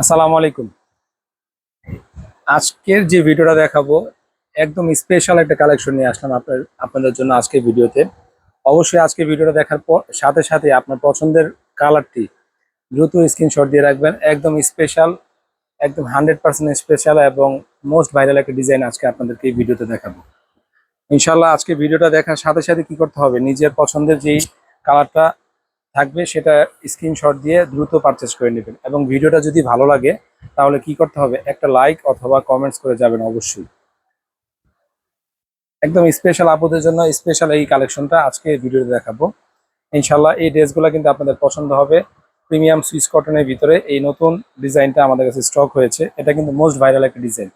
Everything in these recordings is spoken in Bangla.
আসসালামু আলাইকুম। আজকের যে ভিডিওটা দেখাবো, একদম স্পেশাল একটা কালেকশন নিয়ে আসলাম আপনার, আপনাদের জন্য আজকের ভিডিওতে। অবশ্যই আজকে ভিডিওটা দেখার পর, সাথে সাথে আপনার পছন্দের কালারটি দ্রুত স্ক্রিনশট দিয়ে রাখবেন। একদম স্পেশাল একদম হান্ড্রেড পার্সেন্ট স্পেশাল এবং মোস্ট ভাইরাল একটা ডিজাইন আজকে আপনাদেরকে এই ভিডিওতে দেখাবো। ইনশাল্লাহ আজকে ভিডিওটা দেখার সাথে সাথে কি করতে হবে? নিজের পছন্দের যেই কালারটা থাকবে, সেটা স্ক্রিনশট দিয়ে দ্রুত পারচেস করে নেবেন। এবং ভিডিওটা যদি ভালো লাগে, তাহলে কি করতে হবে? একটা লাইক অথবা কমেন্টস করে যাবেন অবশ্যই। একদম স্পেশাল আপদের জন্য স্পেশাল এই কালেকশনটা আজকে ভিডিওতে দেখাবো। ইনশাল্লাহ এই ড্রেসগুলো কিন্তু আপনাদের পছন্দ হবে। প্রিমিয়াম সুইস কটনের ভিতরে এই নতুন ডিজাইনটা আমাদের কাছে স্টক হয়েছে। এটা কিন্তু মোস্ট ভাইরাল একটা ডিজাইন।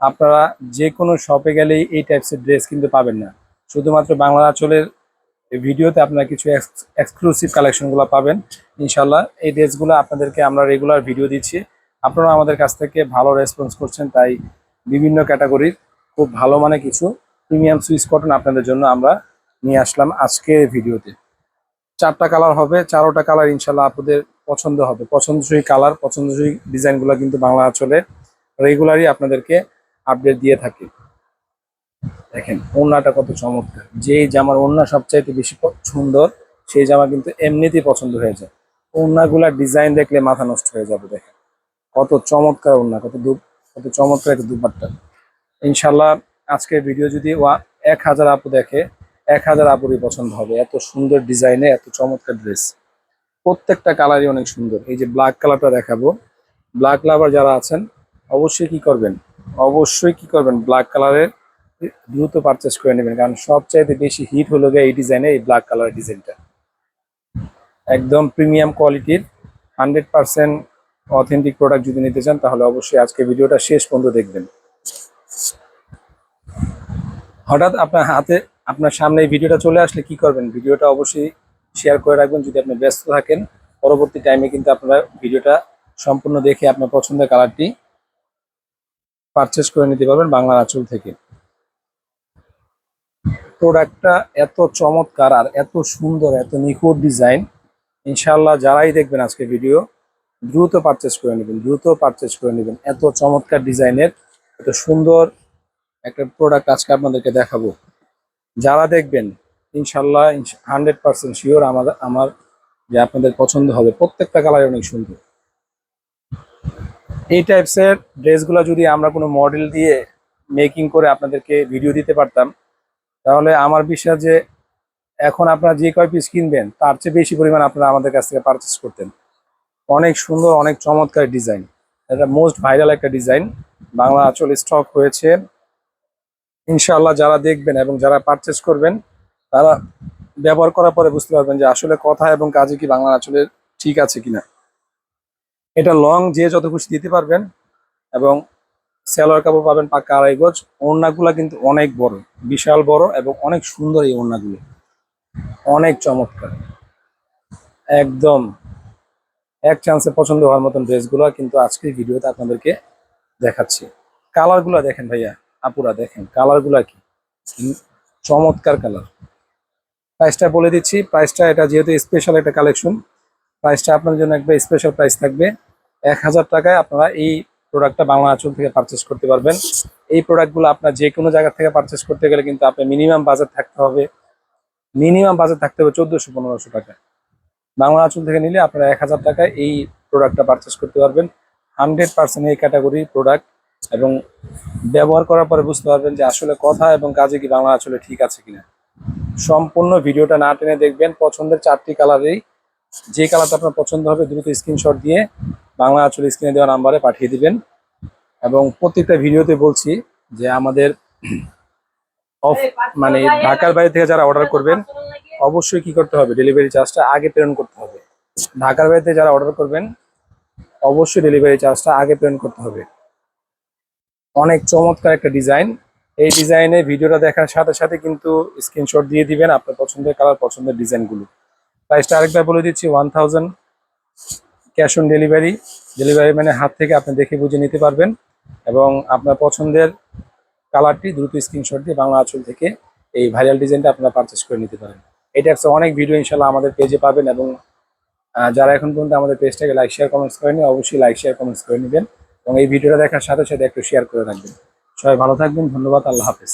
আপনারা যে কোনো শপে গেলেই এই টাইপসের ড্রেস কিন্তু পাবেন না। শুধুমাত্র বাংলা আঁচলের এই ভিডিওতে আপনারা কিছু এক্সক্লুসিভ কালেকশনগুলো পাবেন। ইনশাল্লাহ এই ড্রেসগুলো আপনাদেরকে আমরা রেগুলার ভিডিও দিচ্ছি। আপনারা আমাদের কাছ থেকে ভালো রেসপন্স করছেন, তাই বিভিন্ন ক্যাটাগরির খুব ভালো মানে কিছু প্রিমিয়াম সুইচ কটন আপনাদের জন্য আমরা নিয়ে আসলাম আজকে ভিডিওতে। চারটা কালার হবে, চারোটা কালার ইনশাল্লাহ আপনাদের পছন্দ হবে। পছন্দসই কালার পছন্দসই ডিজাইনগুলো কিন্তু বাংলা আঁচলে রেগুলারই আপনাদেরকে আপডেট দিয়ে থাকি। দেখেন, ওড়নাটা কত চমৎকার। যেই জামার ওড়না সবচাইতে বেশি সুন্দর, সেই জামা কিন্তু এমনিতেই পছন্দ হয়ে যায়। ওড়নাগুলার ডিজাইন দেখলে মাথা নষ্ট হয়ে যাবে, দেখেন। কত চমৎকার ওড়না, কত দু কত চমৎকার একটা দুপাট্টা। ইনশাল্লাহ আজকের ভিডিও যদি ওয়া এক হাজার আপু দেখে, এক হাজার আপুরই পছন্দ হবে। এত সুন্দর ডিজাইনে এত চমৎকার ড্রেস প্রত্যেকটা কালারই অনেক সুন্দর। এই যে ব্ল্যাক কালারটা দেখাবো। ব্ল্যাক লাভার যারা আছেন, অবশ্যই কি করবেন? অবশ্যই কি করবেন? ব্ল্যাক কালারের দ্রুত পারচেস করে নেবেন, কারণ সবচাইতে বেশি হিট হলো গিয়ে এই ডিজাইনে এই ব্ল্যাক কালার ডিজাইনটা একদম প্রিমিয়াম কোয়ালিটির হান্ড্রেড পার্সেন্ট অথেন্টিক প্রোডাক্ট যদি নিতে চান, তাহলে অবশ্যই আজকে ভিডিওটা শেষ পর্যন্ত দেখবেন। হঠাৎ আপনার হাতে, আপনার সামনে এই ভিডিওটা চলে আসলে কি করবেন? ভিডিওটা অবশ্যই শেয়ার করে রাখবেন, যদি আপনি ব্যস্ত থাকেন। পরবর্তী টাইমে কিন্তু আপনারা ভিডিওটা সম্পূর্ণ দেখে আপনার পছন্দের কালারটি পারচেস করে নিতে পারবেন বাংলা আঁচল থেকে। প্রোডাক্টটা এত চমৎকার আর এত সুন্দর, এত নিখুঁত ডিজাইন। ইনশাল্লাহ যারাই দেখবেন আজকে ভিডিও, দ্রুত পারচেস করে নেবেন, দ্রুত পারচেস করে নেবেন। এত চমৎকার ডিজাইনের, এত সুন্দর একটা প্রোডাক্ট আজকে আপনাদেরকে দেখাবো। যারা দেখবেন ইনশাল্লাহ হান্ড্রেড পার্সেন্ট শিওর আমাদের আমার যে আপনাদের পছন্দ হবে। প্রত্যেকটা কালার অনেক সুন্দর। এই টাইপসের ড্রেসগুলো যদি আমরা কোনো মডেল দিয়ে মেকিং করে আপনাদেরকে ভিডিও দিতে পারতাম তাহলে আমার বিশ্বাস যে এখন আপনারা যে কয় পিস কিনবেন, তার চেয়ে বেশি পরিমাণ আপনারা আমাদের কাছ থেকে পারচেস করতেন। অনেক সুন্দর, অনেক চমৎকার ডিজাইন এটা মোস্ট ভাইরাল একটা ডিজাইন বাংলা আঁচল স্টক হয়েছে। ইনশাআল্লাহ যারা দেখবেন এবং যারা পারচেস করবেন, তারা ব্যবহার করার পরে বুঝতে পারবেন যে আসলে কথা এবং কাজে কি বাংলা আঁচলের ঠিক আছে কিনা। এটা লং যে যত খুশি দিতে পারবেন এবং সেলোয়ার কাপড় পাবেন পাক্কা আড়াই গজ। ওড়নাগুলা কিন্তু অনেক বড়, বিশাল বড় এবং অনেক সুন্দর এই ওড়নাগুলো। অনেক চমৎকার। একদম এক চান্সে পছন্দ হওয়ার মতন ড্রেসগুলো কিন্তু আজকের ভিডিওতে আপনাদেরকে দেখাচ্ছি। কালারগুলো দেখেন ভাইয়া, আপুরা দেখেন, কালারগুলা কি? চমৎকার কালার। প্রাইসটা বলে দিচ্ছি, প্রাইসটা এটা যেহেতু স্পেশাল একটা কালেকশন প্রাইসটা আপনার জন্য একবার স্পেশাল প্রাইস থাকবে। এক হাজার টাকায় আপনারা এই প্রোডাক্টটা বাংলা আঁচল থেকে পারচেস করতে পারবেন। এই প্রোডাক্টগুলো আপনার যে কোনো জায়গা থেকে পারচেস করতে গেলে কিন্তু আপনার মিনিমাম বাজেট থাকতে হবে। মিনিমাম বাজেট থাকতে হবে চোদ্দোশো, পনেরোশো টাকা বাংলা আঁচল থেকে নিলে আপনারা এক হাজার টাকায় এই প্রোডাক্টটা পারচেস করতে পারবেন। হান্ড্রেড পার্সেন্ট এই ক্যাটাগরির প্রোডাক্ট এবং ব্যবহার করার পরে বুঝতে পারবেন যে আসলে কথা এবং কাজে কি বাংলা আঁচলে ঠিক আছে কিনা। সম্পূর্ণ ভিডিওটা না টেনে দেখবেন। পছন্দের চারটি কালারেই যে কালারটা আপনার পছন্দ হবে, দ্রুত স্ক্রিনশট দিয়ে বাংলা আঁচল স্ক্রিনে দেওয়া নাম্বারে পাঠিয়ে দিবেন। এবং প্রত্যেকটা ভিডিওতে বলছি যে আমাদের অফ মানে ঢাকার বাইরে থেকে যারা অর্ডার করবেন অবশ্যই কি করতে হবে? ডেলিভারি চার্জটা আগে প্রেরণ করতে হবে। ঢাকার বাইরে থেকে যারা অর্ডার করবেন অবশ্যই ডেলিভারি চার্জটা আগে প্রেরণ করতে হবে। অনেক চমৎকার একটা ডিজাইন এই ডিজাইনে ভিডিওটা দেখার সাথে সাথে কিন্তু স্ক্রিনশট দিয়ে দিবেন আপনার পছন্দের কালার পছন্দের ডিজাইনগুলো প্রাইসটা আরেকবার বলে দিচ্ছি one thousand cash on delivery delivery মানে হাত থেকে আপনি দেখে বুঝে নিতে পারবেন। এবং আপনার পছন্দের কালারটি দ্রুত স্ক্রিনশট দিয়ে বাংলা আঁচল থেকে এই ভাইরাল ডিজাইনটা আপনারা পারচেস করে নিতে পারেন। এটা একটা অনেক ভিডিও ইনশাল্লাহ আমাদের পেজে পাবেন এবং যারা এখন পর্যন্ত আমাদের পেজটাকে লাইক শেয়ার কমেন্টস করেনি অবশ্যই লাইক শেয়ার কমেন্টস করে নেবেন এবং এই ভিডিওটা দেখার সাথে সাথে একটু শেয়ার করে রাখবেন। সবাই ভালো থাকবেন, ধন্যবাদ, আল্লাহ হাফেজ।